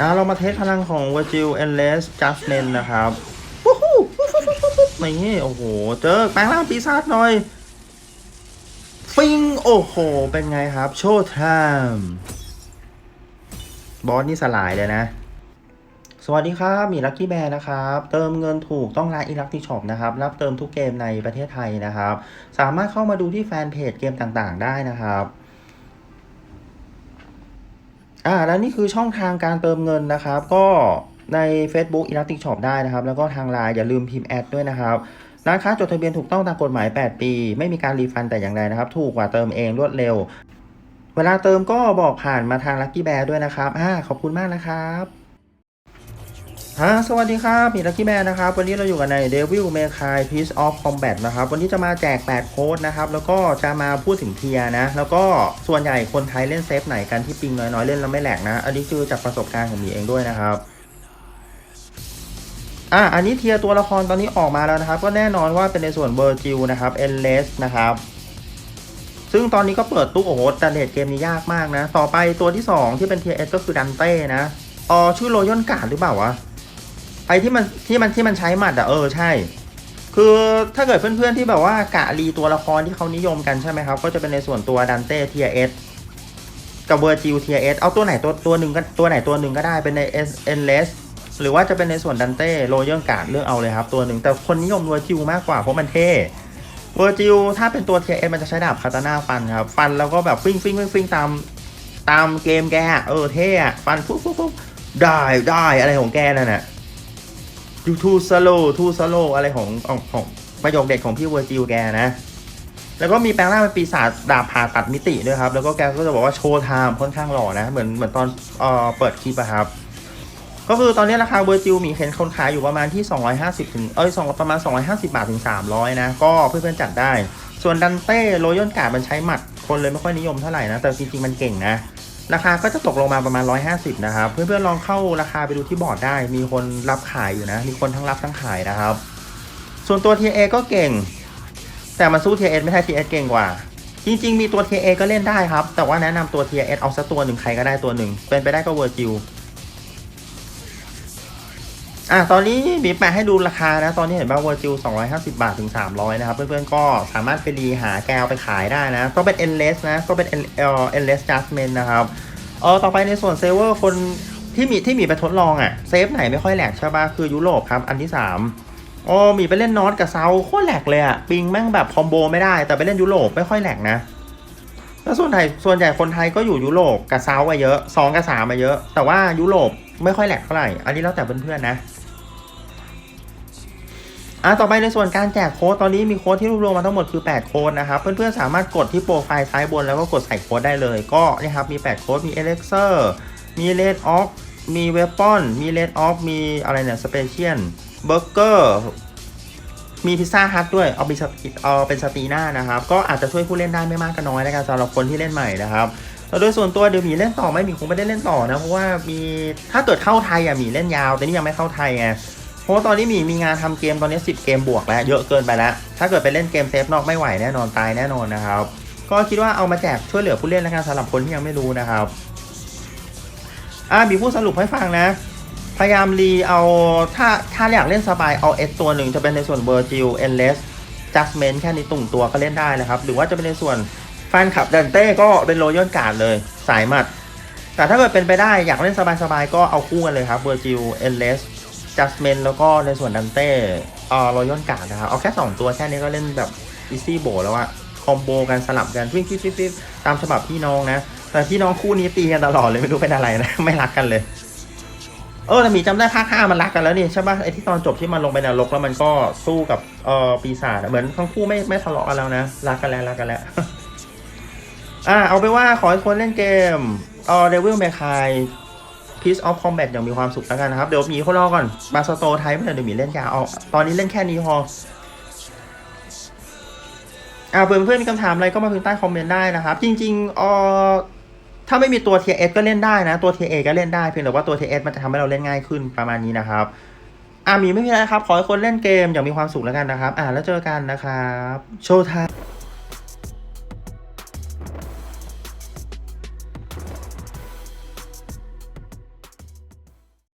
อ่าเรามาเทสพลังของ Virgil Endless Judgment นะครับนี่โอ้โห เจอแปลงร่างปีศาจหน่อย ฟิง โอ้โห เป็นไงครับ โชว์ไทม์บอสนี่สลายเลยนะ สวัสดีครับ มีลั c กี้แบร์นะครับ เติมเงินถูกต้องร้านอีลักติช็อปนะครับ รับเติมทุกเกมในประเทศไทยนะครับ สามารถเข้ามาดูที่แฟนเพจเกมต่างๆ ได้นะครับ อ่าแล้วนี่คือช่องทางการเติมเงินนะครับ ก็ใน Facebook Elastic Shop ได้นะครับ แล้วก็ทางไลน์อย่าลืมพิมพ์แอดด้วยนะครับร้านค้าจดทะเบียนถูกต้องตามกฎหมาย 8 ปี ไม่มีการรีฟันแต่อย่างใดนะครับ ถูกกว่าเติมเองรวดเร็ว เวลาเติมก็บอกผ่านมาทางลัคกี้แบร์ด้วยนะครับอ่าขอบคุณมากนะครับ ฮะสวัสดีครับมี Lucky Bear นะครับ วันนี้เราอยู่กันใน Devil May Cry Piece of Combat นะครับ วันนี้จะมาแจก 8 โค้ดนะครับ แล้วก็จะมาพูดถึงเทียนะ แล้วก็ส่วนใหญ่คนไทยเล่นเซฟไหนกันที่ปิงน้อยๆ เล่นแล้วไม่แหลกนะ อันนี้คือจากประสบการณ์ของมีเองด้วยนะครับอะอันนี้เทียตัวละครตอนนี้ออกมาแล้วนะครับ ก็แน่นอนว่าเป็นในส่วนเวอร์จิลนะครับเอ็นเลสนะครับซึ่งตอนนี้ก็เปิดตู้โอ้โหแต่เลดเกมนี้ยากมากนะ ต่อไปตัวที่ 2 ที่เป็นเทียเอสก็คือดันเต้นะอ๋อชื่อโรยอนการ์ดหรือเปล่าวะ ไอที่มันที่มันที่มันใช้หมัดอะเออใช่ คือถ้าเกิดเพื่อนๆที่แบบว่ากะรีตัวละครที่เขานิยมกันใช่ไหมครับ ก็จะเป็นในส่วนตัวดันเต้เทียเอสกับเวอร์จิลเทียเอสเอาตัวไหนตัวตัวหนึ่งก็ตัวไหนตัวหนึ่งก็ได้เป็นในเอสเอ็นเลสหรือว่าจะเป็นในส่วนดันเต้โรเยอร์การ์ดเลือกเอาเลยครับ ตัวหนึ่งแต่คนนิยมเวอร์จิลมากกว่าเพราะมันเท่เวอร์จิลถ้าเป็นตัวเทียเอสมันจะใช้ดาบคาตาน่าฟันครับ ฟันแล้วก็แบบฟิ้งฟิ้งฟิ้งฟิ้งตามตามเกมแกเออเท่ฟันปุ๊บปุ๊บปุ๊บได้ได้อะไรของแกนั่นน่ะ ยูทูสโลทูสโลอะไรของของของประโยคเด็ดของพี่เวอร์จิลแกนะ แล้วก็มีแปลงร่างเป็นปีศาจดาบผ่าตัดมิติด้วยครับ แล้วก็แกก็จะบอกว่าโชว์ไทม์ค่อนข้างหล่อนะ เหมือนเหมือนตอนเอ่อเปิดคลิปอะครับก็คือตอนนี้ราคาเวอร์จิลมีเห็นคนขายอยู่ประมาณที่ 250 ถึง เอ้ยสองประมาณ 250 บาทถึง 300 นะ ก็เพื่อนๆจัดได้ ส่วนดันเต้โรยอนการ์ดมันใช้หมัด คนเลยไม่ค่อยนิยมเท่าไหร่นะ แต่จริงๆ มันเก่งนะ ราคาก็จะตกลงมาประมาณ 150 นะครับ เพื่อนๆลองเข้าราคาไปดูที่บอร์ดได้ มีคนรับขายอยู่นะ มีคนทั้งรับทั้งขายนะครับ ส่วนตัว TA ก็เก่ง แต่มันสู้ TS ไม่ใช่ TS เก่งกว่า จริง ๆ มีตัว TA ก็เล่นได้ครับ แต่ว่าแนะนำตัว TS เอาสักตัวหนึ่งใครก็ได้ตัวหนึ่ง เป็นไปได้ก็เวอร์จิล อะตอนนี้บีบแปะให้ดูราคานะ ตอนนี้เห็นว่าเวอร์จิล250 บาทถึง 300 นะครับ เพื่อนๆ ก็สามารถไปรีหาแกวไปขายได้นะ ก็เป็น endless นะ ก็เป็นเอ่อ endless judgment นะครับเออต่อไปในส่วนเซเวอร์คนที่มีที่มีไปทดลองอะเซฟไหนไม่ค่อยแหลกใช่ปะคือยุโรปครับ อันที่3อ๋อมีไปเล่นนอตกับเซาโคตรแหลกเลยอะ ปิงแม่งแบบคอมโบไม่ได้ แต่ไปเล่นยุโรปไม่ค่อยแหลกนะแล้วส่วนใหญ่ส่วนใหญ่คนไทยก็อยู่ยุโรปกับเซาอะเยอะสองกับสามาเยอะ แต่ว่ายุโรปไม่ค่อยแหลกเท่าไหร่ อันนี้แล้วแต่เพื่อนๆนะ อะต่อไปในส่วนการแจกโค้ดตอนนี้มีโค้ดที่รวบรวมมาทั้งหมดคือ 8 โค้ดนะครับ เพื่อนๆสามารถกดที่โปรไฟล์ซ้ายบนแล้วก็กดใส่โค้ดได้เลย ก็นี่ครับมี 8 โค้ดมี e l e x e r มี Red Off มี Weapon มี Red Off มีอะไรเนี่ย Special Burger มีพิซซ่าฮัทด้วย เอาเป็นสติเอาเป็นสตีน่านะครับ ก็อาจจะช่วยผู้เล่นได้ไม่มากก็น้อยนะครับสำหรับคนที่เล่นใหม่นะครับแล้วโดยส่วนตัวเดี๋ยวหมีเล่นต่อไหมหมีคงไม่ได้เล่นต่อนะ เพราะว่ามีถ้าเกิดเข้าไทยอะหมีเล่นยาว แต่นี่ยังไม่เข้าไทยไง เพราะตอนนี้มีมีงานทำเกมตอนนี้ 10 เกมบวกแล้ว เยอะเกินไปแล้ว ถ้าเกิดไปเล่นเกมเซฟนอกไม่ไหวแน่นอนตายแน่นอนนะครับ ก็คิดว่าเอามาแจกช่วยเหลือผู้เล่นแล้วกันสำหรับคนที่ยังไม่รู้นะครับอ่ามีผู้สรุปให้ฟังนะ พยายามรีเอาถ้าถ้าอยากเล่นสบายเอาเอสตัวหนึ่งจะเป็นในส่วนเบอร์จิลเอ็นเลสจัสเมนแค่นี้ตุ่งตัวก็เล่นได้นะครับ หรือว่าจะเป็นในส่วนแฟนคลับเดนเต้ก็เป็นโรยอนการ์ดเลยสายมัด แต่ถ้าเกิดเป็นไปได้อยากเล่นสบายๆก็เอาคู่กันเลยครับเบอร์จิลเอ็นเลส จัสเมนแล้วก็ในส่วนดันเต้เอ่อรอยอนกาดนะครับ เอาแค่ 2 ตัวแค่นี้ก็เล่นแบบอีซี่โบแล้วอะคอมโบกันสลับกันฟิ้งฟิฟิ้งฟิ้งตามฉบับพี่น้องนะ แต่พี่น้องคู่นี้ตีกันตลอดเลยไม่รู้เป็นอะไรนะ ไม่รักกันเลย เออแต่หมีจำได้ภาคห้ามันรักกันแล้วนี่ใช่ปะไอที่ตอนจบที่มันลงไปนรกแล้วมันก็สู้กับเอ่อปีศาจเหมือนทั้งคู่ไม่ไม่ทะเลาะกันแล้วนะรักกันแล้วรักกันแล้วอ่าเอาไปว่าขอให้คนเล่นเกมเอ่อเดวิลเมคาย Piece of Combat อย่างมีความสุขแล้วกันนะครับ เดี๋ยวมีคนรอก่อน บาสโตไทยไม่เดี๋ยวมีเล่นยาวเอาตอนนี้เล่นแค่นี้พออ่าเพื่อนเพื่อนมีคำถามอะไรก็มาพิมพ์ใต้คอมเมนต์ได้นะครับ จริงๆเออถ้าไม่มีตัว Tier S ก็เล่นได้นะ ตัว Tier A ก็เล่นได้ เพียงแต่ว่าตัว Tier S มันจะทำให้เราเล่นง่ายขึ้นประมาณนี้นะครับอ่ามีไม่มีอะไรครับ ขอให้คนเล่นเกมอย่างมีความสุขแล้วกันนะครับ อ่าแล้วเจอกันนะครับ โชว์ไทม์